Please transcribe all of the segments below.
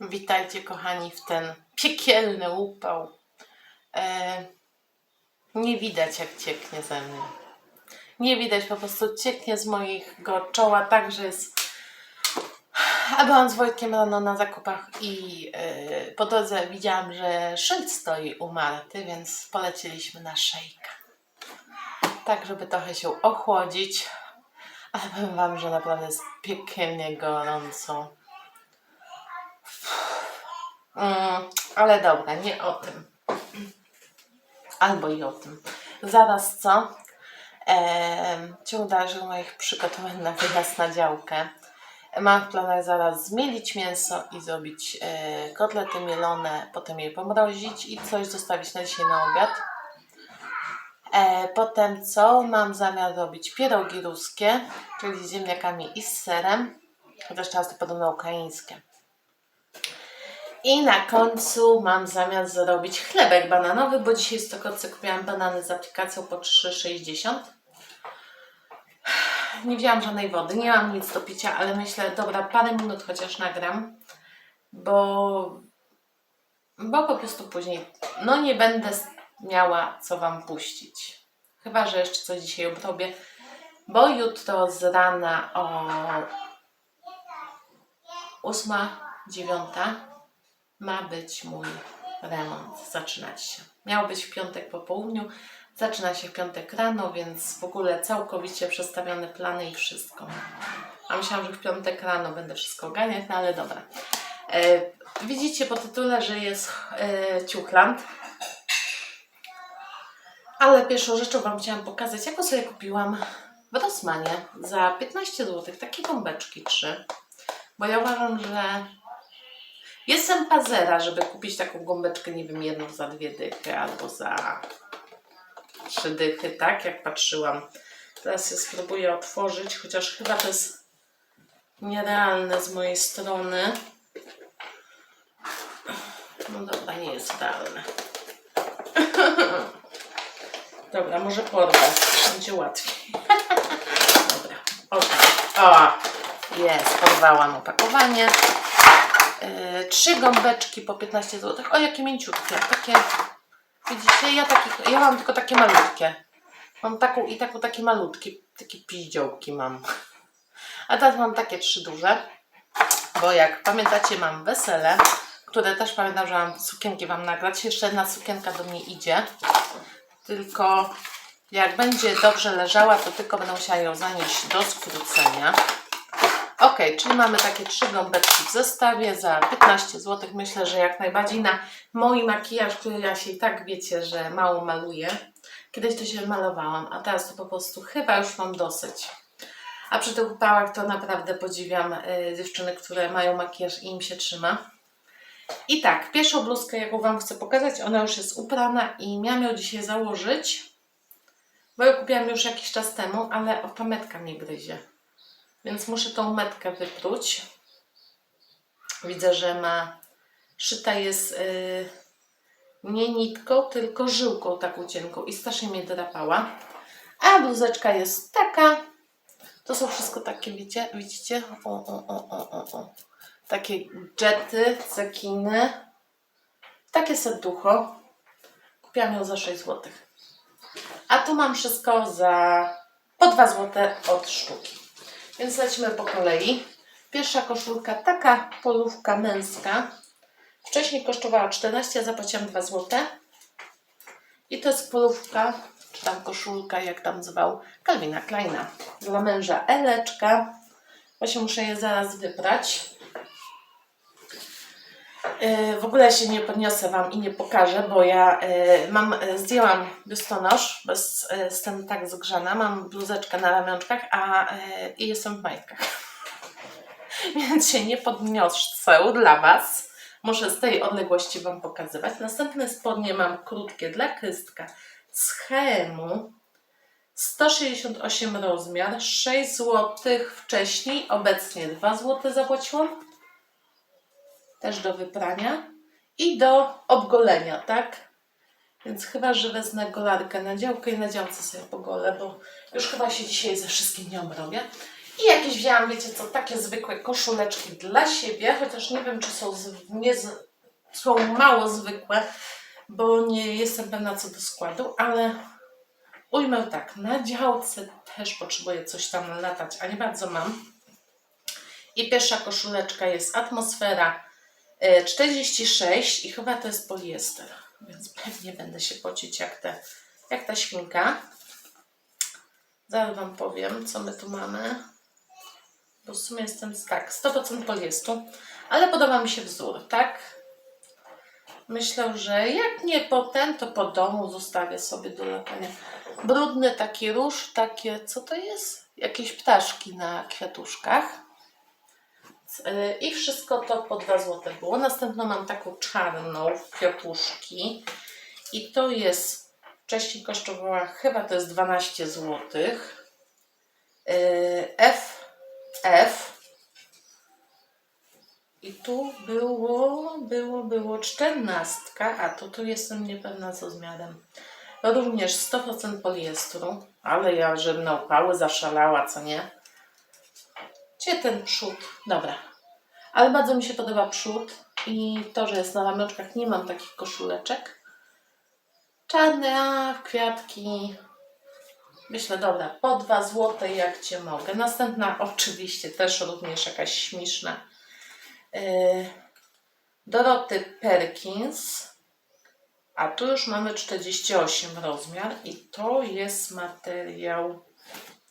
Witajcie kochani w ten piekielny upał. E, nie widać jak cieknie ze mnie. Nie widać, po prostu cieknie z mojego czoła tak, że jest... A byłam z Wojtkiem rano na zakupach i e, po drodze widziałam, że szyld stoi u Marty, więc poleciliśmy na szejka. Tak, żeby trochę się ochłodzić. Ale powiem Wam, że naprawdę jest piekielnie gorąco. Mm, ale dobra, nie o tym. Albo i o tym. Zaraz co? Ehm, ciąg dalszy moich przygotowań na wyjazd na działkę. Mam w planach zaraz zmielić mięso i zrobić e, kotlety mielone, potem je pomrozić i coś zostawić na dzisiaj na obiad. E, potem co? Mam zamiar robić pierogi ruskie, czyli z ziemniakami i z serem, chociaż teraz to podobno ukraińskie. I na końcu mam zamiar zrobić chlebek bananowy, bo dzisiaj w Stokroce kupiłam banany z aplikacją po 3,60. Nie wzięłam żadnej wody, nie mam nic do picia, ale myślę, dobra, parę minut chociaż nagram, bo, bo po prostu później, no nie będę miała co Wam puścić. Chyba, że jeszcze coś dzisiaj obrobię, bo jutro z rana o 8, 9 ma być mój remont, zaczynać się. Miał być w piątek po południu, zaczyna się w piątek rano, więc w ogóle całkowicie przestawione plany i wszystko. A myślałam, że w piątek rano będę wszystko ogarniać, no ale dobra. E, widzicie po tytule, że jest e, ciuchland. Ale pierwszą rzeczą Wam chciałam pokazać, jaką sobie kupiłam w Rossmanie za 15 zł, takie gąbeczki trzy. Bo ja uważam, że Jestem pazera, żeby kupić taką gąbeczkę, nie wiem, jedną za dwie dychy albo za trzy dychy, tak jak patrzyłam. Teraz się spróbuję otworzyć, chociaż chyba to jest nierealne z mojej strony. No dobra, nie jest idealne. Dobra, może porwę, będzie łatwiej. Dobra. O, jest, porwałam opakowanie. Yy, trzy gąbeczki po 15 zł. O, jakie mięciutkie. Takie, widzicie, ja, takich, ja mam tylko takie malutkie. Mam taką i taką takie malutkie, takie piździołki mam. A teraz mam takie trzy duże, bo jak pamiętacie, mam wesele, które też pamiętam, że mam sukienki Wam nagrać. Jeszcze jedna sukienka do mnie idzie, tylko jak będzie dobrze leżała, to tylko będę musiała ją zanieść do skrócenia. Ok, czyli mamy takie trzy gąbeczki w zestawie za 15 zł. Myślę, że jak najbardziej na mój makijaż, który ja się i tak wiecie, że mało maluję. Kiedyś to się malowałam, a teraz to po prostu chyba już mam dosyć. A przy tych upałach to naprawdę podziwiam y, dziewczyny, które mają makijaż i im się trzyma. I tak, pierwszą bluzkę, jaką Wam chcę pokazać, ona już jest uprana i miałam ją dzisiaj założyć, bo ją kupiłam już jakiś czas temu, ale o pametka mnie gryzie. Więc muszę tą metkę wypróć. Widzę, że ma szyta jest yy, nie nitką, tylko żyłką taką cienką i strasznie mnie drapała. A bluzeczka jest taka. To są wszystko takie, widzicie? O, o, o, o, o. Takie jety, cekiny. Takie serducho. Kupiłam ją za 6 zł. A tu mam wszystko za po 2 zł od sztuki. Więc lecimy po kolei. Pierwsza koszulka, taka polówka męska. Wcześniej kosztowała 14, a zapłaciłam 2 zł. I to jest polówka, czy tam koszulka, jak tam zwał, Calvina Kleina. Dla męża Eleczka. Właśnie muszę je zaraz wybrać. Yy, W ogóle się nie podniosę Wam i nie pokażę, bo ja yy, mam, yy, zdjęłam biustonosz, bo jest, jestem tak zgrzana, mam bluzeczkę na ramionczkach, a i jestem w majtkach. Więc się nie podniosę dla Was. Muszę z tej odległości Wam pokazywać. Następne spodnie mam krótkie dla Krystka z Hemu. 168 rozmiar, 6 zł wcześniej, obecnie 2 zł zapłaciłam też do wyprania i do obgolenia, tak? Więc chyba, że wezmę golarkę na działkę i na działce sobie pogolę, bo już chyba się dzisiaj ze wszystkim nie obrobię. I jakieś wzięłam, wiecie co, takie zwykłe koszuleczki dla siebie, chociaż nie wiem, czy są, z, nie są mało zwykłe, bo nie jestem pewna co do składu, ale ujmę tak, na działce też potrzebuję coś tam latać, a nie bardzo mam. I pierwsza koszuleczka jest atmosfera 46 i chyba to jest poliester, więc pewnie będę się pocić jak, te, jak ta świnka. Zaraz Wam powiem, co my tu mamy. Bo w sumie jestem tak, 100% poliestru, ale podoba mi się wzór, tak? Myślę, że jak nie potem, to po domu zostawię sobie do latania. Brudny taki róż, takie, co to jest? Jakieś ptaszki na kwiatuszkach. Yy, I wszystko to po 2 zł było. Następną mam taką czarną kwiatuszki. I to jest, wcześniej kosztowała chyba to jest 12 zł. F, F. I tu było, było, było czternastka, a to tu jestem niepewna z miarem. Również 100% poliestru, ale ja, że na upały zaszalała, co nie? Gdzie ten przód? Dobra. Ale bardzo mi się podoba przód i to, że jest na ramionczkach, nie mam takich koszuleczek. Czarne, a kwiatki. Myślę, dobra, po 2 złote jak Cię mogę. Następna oczywiście też również jakaś śmieszna. Yy, Doroty Perkins. A tu już mamy 48 rozmiar i to jest materiał.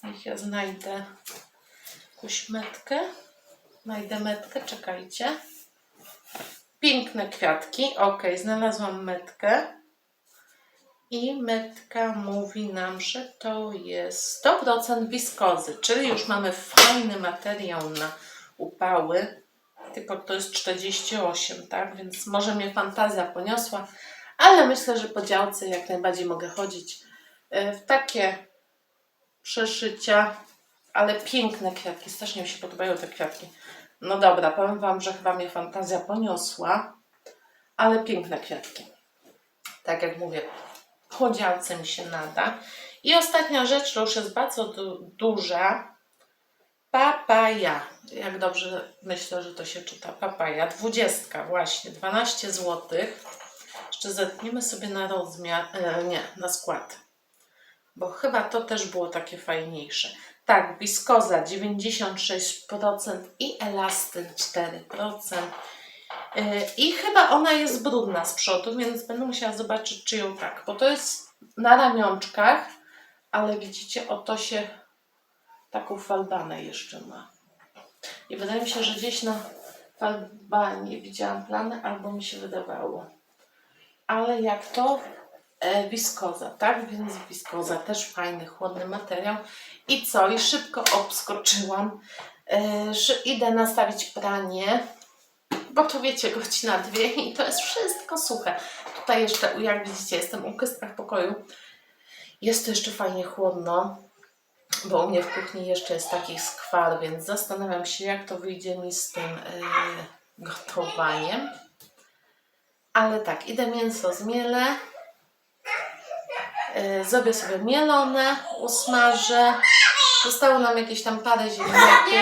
Niech ja znajdę jakąś metkę. Znajdę metkę, czekajcie. Piękne kwiatki. Ok, znalazłam metkę. I metka mówi nam, że to jest 100% wiskozy, czyli już mamy fajny materiał na upały. Tylko to jest 48, tak? Więc może mnie fantazja poniosła, ale myślę, że po działce jak najbardziej mogę chodzić e, w takie przeszycia, ale piękne kwiatki. Strasznie mi się podobają te kwiatki. No dobra, powiem Wam, że chyba mnie fantazja poniosła, ale piękne kwiatki. Tak jak mówię, po mi się nada. I ostatnia rzecz, to już jest bardzo du- duża. Papaja. Jak dobrze myślę, że to się czyta. Papaja. Dwudziestka właśnie. 12 zł. Jeszcze zetniemy sobie na rozmiar, e, nie, na skład. Bo chyba to też było takie fajniejsze. Tak, wiskoza 96% i elastyn 4%. Yy, I chyba ona jest brudna z przodu, więc będę musiała zobaczyć, czy ją tak, bo to jest na ramionczkach, ale widzicie, oto się taką falbanę jeszcze ma. I wydaje mi się, że gdzieś na falbanie widziałam plany, albo mi się wydawało. Ale jak to wiskoza, tak? Więc wiskoza też fajny, chłodny materiał. I co? I szybko obskoczyłam, e, że idę nastawić pranie bo to wiecie, godzina dwie i to jest wszystko suche. Tutaj jeszcze, jak widzicie, jestem u kystkach pokoju. Jest to jeszcze fajnie chłodno, bo u mnie w kuchni jeszcze jest taki skwar, więc zastanawiam się, jak to wyjdzie mi z tym yy, gotowaniem. Ale tak, idę mięso zmielę. Yy, zrobię sobie mielone, usmażę. Zostało nam jakieś tam parę ziemniaków.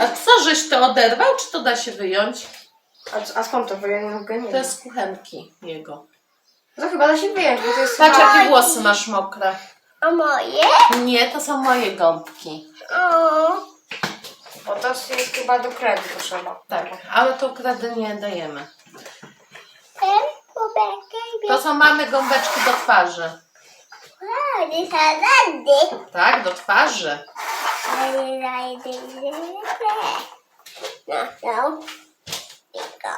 A co, żeś to oderwał, czy to da się wyjąć? A, a skąd to wyjąłem? Nie To wiem. jest z kuchenki jego. To chyba da się wyjąć, bo to jest Patrz, chyba... jakie włosy masz mokre. A moje? Nie, to są moje gąbki. O, Bo to jest chyba do kredy potrzeba. Tak, ale to kredy nie dajemy. To są mamy gąbeczki do twarzy. Tak, do twarzy. No, no.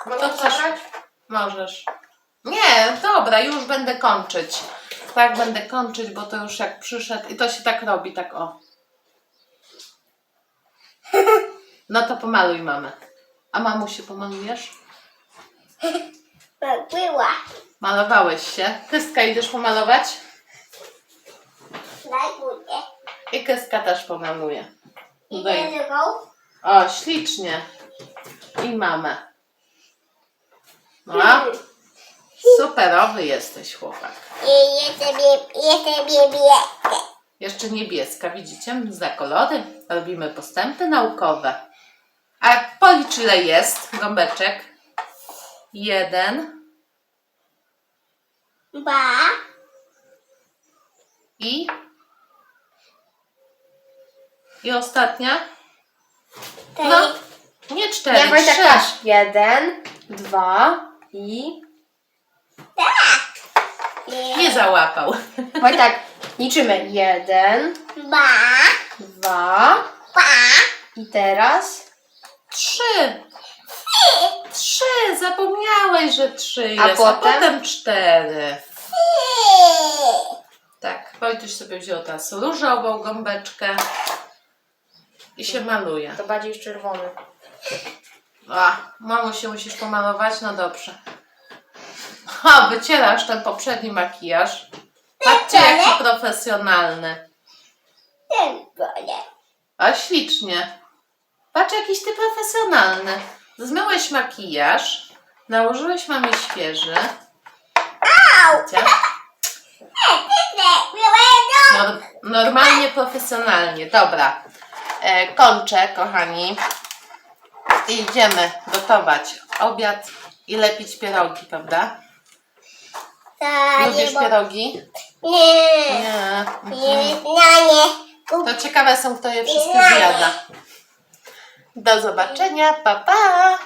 To to coś- zabrać? Możesz. Nie, dobra, już będę kończyć. Tak, będę kończyć, bo to już jak przyszedł. I to się tak robi, tak o. No to pomaluj mamę. A mamusiu pomalujesz? Była. Malowałeś się. Kystka idziesz pomalować? Budę. I Kyska też pomaluje. I Daj. drugą. O, ślicznie. I mamę. No, Superowy jesteś chłopak. I bie- jeszcze biebiekę. Jeszcze niebieska, widzicie? Za kolory robimy postępy naukowe. A policz ile jest gąbeczek? Jeden Dwa. i... I ostatnia? Cztery. No, nie cztery, Nie, Wojtek, trzy. patrz. Jeden, dwa i... Nie załapał. Wojtek, liczymy. Jeden, Dwa. dwa Dwa. i teraz... Trzy. Trzy, zapomniałeś, że trzy A jest, a potem? cztery. Trzy. Tak, Wojtuś sobie wziął teraz różową gąbeczkę i się maluje. To bardziej już czerwony. A, mamo się musisz pomalować? No dobrze. Ha, wycierasz ten poprzedni makijaż. Patrzcie, jaki profesjonalny. Ten bolę. A ślicznie. Patrz, jakiś ty profesjonalny. Zmyłeś makijaż, nałożyłeś mamie świeży. Widzicie? Nor- normalnie, profesjonalnie. Dobra. E, kończę, kochani. I idziemy gotować obiad i lepić pierogi, prawda? Lubisz bo... pierogi? Nie. Nie. Nie, no nie. To ciekawe są, kto je wszystkie zjada. Do zobaczenia. Pa, pa.